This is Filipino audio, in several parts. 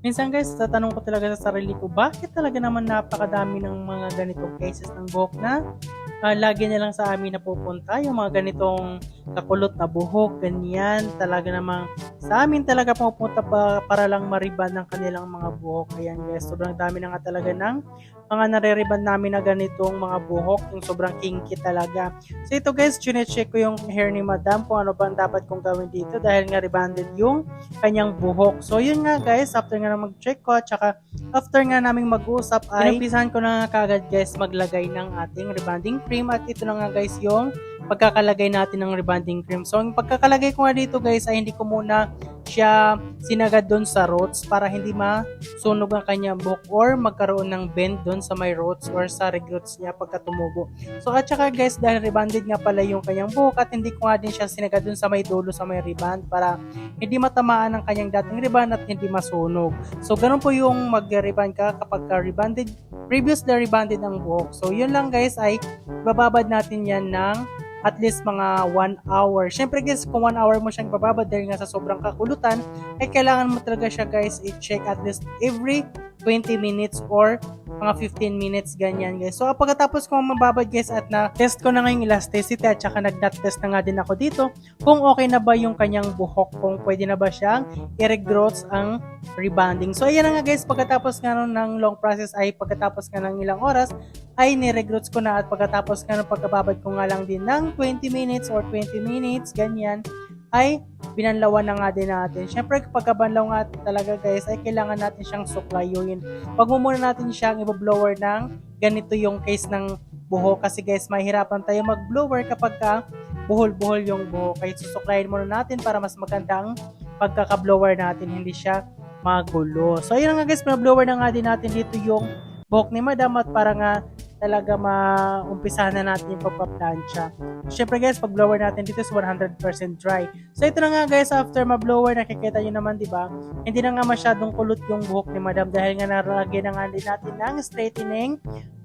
Minsan guys, tatanong ko talaga sa sarili ko, bakit talaga naman napakadami ng mga ganitong cases ng buhok ah, lagi na lang sa amin napupunta, yung mga ganitong kakulot na buhok, ganyan, talaga namang sa amin talaga pupunta pa, para lang mariban ng kanilang mga buhok. Ayan guys, sobrang dami na nga talaga ng mga nareriban namin na ganitong mga buhok, yung sobrang kinky talaga. So ito guys, chinecheck ko yung hair ni madam kung ano ba ang dapat kong gawin dito dahil nga rebanded yung kanyang buhok. So yun nga guys, after nga na mag-check ko, tsaka after nga naming mag-usap ay inumpisahan ko na nga kagad guys maglagay ng ating rebanding cream at ito na nga guys yung pagkakalagay natin ng rebanding cream. So yung pagkakalagay ko nga dito guys ay hindi ko muna siya sinagad doon sa roots para hindi masunog ang kanyang buhok or magkaroon ng bend doon sa may roots or sa regroots niya pagka tumubo. So at saka guys dahil rebanded nga pala yung kanyang buhok at hindi ko nga din siya sinagad doon sa may dulo sa may reband para hindi matamaan ang kanyang dating reband at hindi masunog. So ganun po yung mag-reband ka kapag ka rebanded, previously rebanded ang buhok. So yun lang guys ay bababad natin yan ng at least mga 1 hour. Syempre guys, kung 1 hour mo siyang bababad dahil nga sa sobrang kakulutan, ay kailangan mo talaga siya guys i-check at least every 20 minutes or mga 15 minutes ganyan guys. So pagkatapos ko mababad guys at na test ko na nga yung elasticity at saka nag-dot test na nga din ako dito kung okay na ba yung kanyang buhok, kung pwede na ba siyang i-regrowth ang rebonding. So ayan na nga guys, pagkatapos nga nun ng long process ay pagkatapos nga ng ilang oras ay ni-regrowth ko na at pagkatapos nga ng pagkababad ko nga lang din ng 20 minutes or 20 minutes ganyan ay binanlawan na nga din natin. Siyempre, kapag banlaw nga talaga guys, ay kailangan natin siyang suklayuin. Pag muna natin siyang i-blower ng ganito yung case ng buhok. Kasi guys, mahirapan tayo mag-blower kapag ka buhol-buhol yung buhok. Kaya susuklayin muna natin para mas maganda ang pagkaka-blower natin. Hindi siya magulo. So, ayun nga guys, blower na nga din natin dito yung buhok ni madam at para nga talaga maumpisahan na natin yung pagpaplansya. Siyempre guys, pag blower natin dito is 100% dry. So ito na nga guys, after ma-blower, nakikita nyo naman, di ba? Hindi na nga masyadong kulot yung buhok ni madam dahil nga naragyan na nga din natin ng straightening.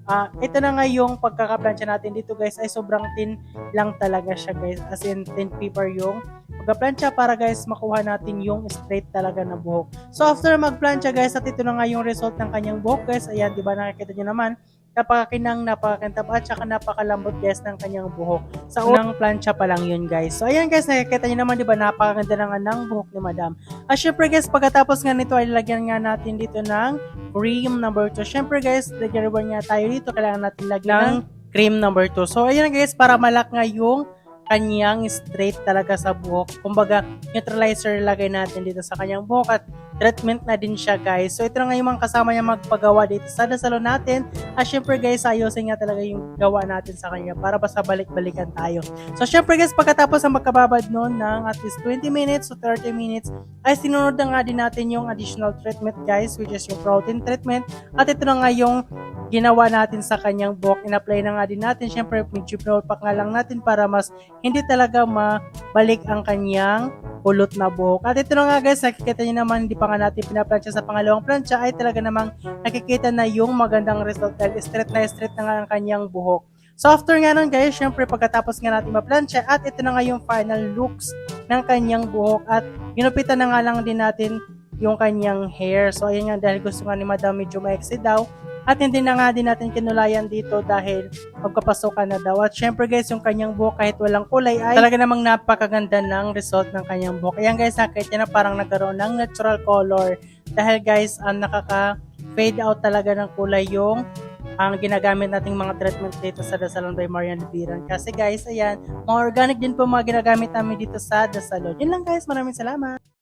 Ah, ito na nga yung pagkakaplansya natin dito guys ay sobrang thin lang talaga siya guys. As in thin paper yung pagkaplansya para guys makuha natin yung straight talaga na buhok. So after magplansya guys at ito na nga yung result ng kanyang buhok guys. Ayan, di ba nakikita nyo naman napakakinang, napakakintap at saka napakalambot guys ng kanyang buhok. Sa unang plancha pa lang yun guys. So ayan guys, nakikita nyo naman di ba napakaganda na nga ng buhok ni madam. At syempre guys, pagkatapos nga nito ay lagyan nga natin dito ng cream number 2. Syempre guys, lagyan nga tayo dito. Kailangan natin lagyan ng cream number 2. So ayan guys, para malak nga yung kanyang straight talaga sa buhok. Kumbaga, neutralizer lagay natin dito sa kanyang buhok at treatment na din siya guys. So ito na nga yung mga kasama niya magpagawa dito sa salon natin. At syempre guys, ayusin nga talaga yung gawa natin sa kanya para basta balik-balikan tayo. So syempre guys, pagkatapos ng magkababad noon ng at least 20 minutes to 30 minutes, ay sinunod na nga din natin yung additional treatment guys, which is yung protein treatment. At ito na nga yung ginawa natin sa kanyang buhok. In-apply na nga din natin. Syempre, medyo pack nga lang natin para mas hindi talaga mabalik ang kanyang kulot na buhok. At ito na nga guys, nakikita niyo naman, hindi pa nga natin pinaplansya sa pangalawang plansya, ay talaga namang nakikita na yung magandang result dahil straight na straight na nga ang kanyang buhok. So after nga nun guys, syempre pagkatapos nga natin maplansya at ito na nga yung final looks ng kanyang buhok at ginupitan na nga lang din natin yung kanyang hair. So ayun nga dahil gusto nga ni Madam medyo maiksi daw at hindi na nga din natin kinulayan dito dahil magpapasokan na daw. At syempre guys, yung kanyang buhok kahit walang kulay ay talaga namang napakaganda ng result ng kanyang buhok. Ayan guys, nakita na parang nagkaroon ng natural color. Dahil guys, ang nakaka fade out talaga ng kulay yung ang ginagamit nating mga treatment dito sa The Salon by Marian Biran. Kasi guys, ayan, mga organic din po mga ginagamit namin dito sa The Salon. Yun lang guys, maraming salamat.